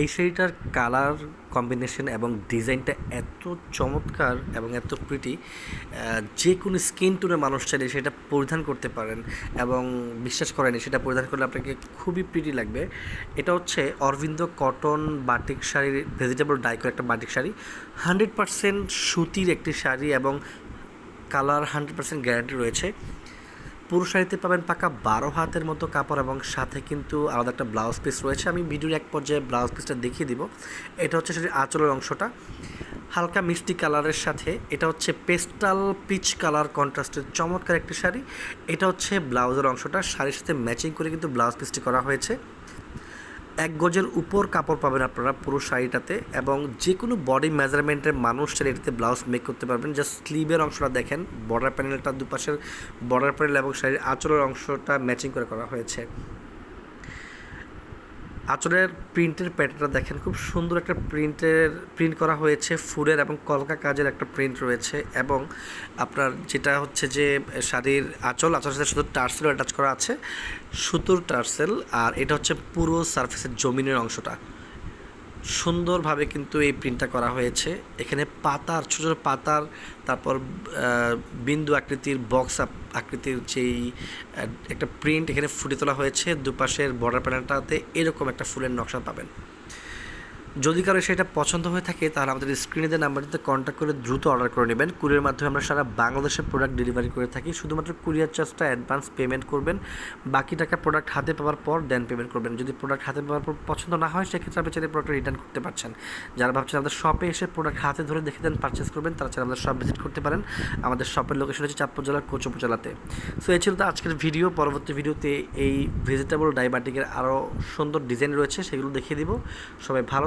এই শাড়িটার colour combination এবং ডিজাইনটা এত চমৎকার এবং এত প্রিটি যে কোনো স্কিন টোনের মানুষ চাইলে সেটা পরিধান করতে পারেন এবং বিশ্বাস করেন সেটা পরিধান করলে আপনাকে খুবই প্রিটি লাগবে। এটা হচ্ছে অরবিন্দ কটন বাটিক শাড়ির ভেজিটেবল ডাই করে একটা বাটিক শাড়ি। হান্ড্রেড পারসেন্ট সুতির একটি শাড়ি এবং কালার হান্ড্রেড পার্সেন্ট গ্যারান্টি রয়েছে। পুরো শাড়িতে পাবেন পাকা বারো হাতের মতো কাপড় এবং সাথে কিন্তু আলাদা একটা ব্লাউজ পিস রয়েছে। আমি ভিডিওর এক পর্যায়ে ব্লাউজ পিসটা দেখিয়ে দিব। এটা হচ্ছে সেটির আঁচলের অংশটা। হালকা মিষ্টি কালারের সাথে এটা হচ্ছে পেস্টাল পিচ কালার কন্ট্রাস্টের চমৎকার একটি শাড়ি। এটা হচ্ছে ব্লাউজের অংশটা। শাড়ির সাথে ম্যাচিং করে কিন্তু ব্লাউজ পিসটি করা হয়েছে। এক গজের উপর কাপড় পাবেন আপনারা পুরো শাড়িটাতে এবং যে কোনো বডি মেজারমেন্টের মানুষ চাইলে এটাতে ব্লাউজ মেক করতে পারবেন। জাস্ট স্লিভের অংশটা দেখেন বর্ডার প্যানেলটা দুপাশের বর্ডার প্যানেল এবং শাড়ির আঁচলের অংশটা ম্যাচিং করে করা হয়েছে। আঁচলের প্রিন্টের প্যাটার্নটা দেখেন, খুব সুন্দর একটা প্রিন্টের, প্রিন্ট করা হয়েছে, ফুলের এবং কলকা কাজের একটা প্রিন্ট রয়েছে এবং আপনার যেটা হচ্ছে যে শাড়ির আঁচল, আঁচলের সাথে শুধু টার্সেল অ্যাটাচ করা আছে, সুতোর টার্সেল আর এটা হচ্ছে পুরো সারফেসের জমিনের অংশটা। সুন্দরভাবে কিন্তু এই প্রিন্টটা করা হয়েছে। এখানে পাতার, ছোটো ছোটো পাতার, তারপর বিন্দু আকৃতির বক্স আকৃতির যেই একটা প্রিন্ট এখানে ফুটে তোলা হয়েছে। দুপাশের বর্ডার প্যানেলটাতে এরকম একটা ফুলের নকশা পাবেন। যদি কারও সেটা পছন্দ হয়ে থাকে, তাহলে আমাদের স্ক্রিনে দেওয়া নাম্বারটিতে কন্ট্যাক্ট করে দ্রুত অর্ডার করে নেবেন। কুরিয়ার মাধ্যমে আমরা সারা বাংলাদেশের প্রোডাক্ট ডেলিভারি করে থাকি। শুধুমাত্র কুরিয়ার চার্জটা অ্যাডভান্স পেমেন্ট করবেন। বাকি টাকা প্রোডাক্ট হাতে পাওয়ার পর দেন পেমেন্ট করবেন। যদি প্রোডাক্ট হাতে পাওয়ার পর পছন্দ না হয়, সেক্ষেত্রে আপনি চাইলে প্রোডাক্ট রিটার্ন করতে পারছেন। যারা ভাবছেন আমাদের শপে এসে প্রোডাক্ট হাতে ধরে দেখে দেন পারচেস করবেন, তারা চাইলে আমাদের শপ ভিজিট করতে পারেন। আমাদের শপের লোকেশন হচ্ছে চাঁদপুর জেলার কোচ উপজেলাতে। সো এই ছিল তো আজকের ভিডিও পরবর্তী ভিডিওতে এই ভেজিটেবল ডাইবাটিকের আরও সুন্দর ডিজাইন রয়েছে, সেগুলো দেখিয়ে দিব। সবাই ভালো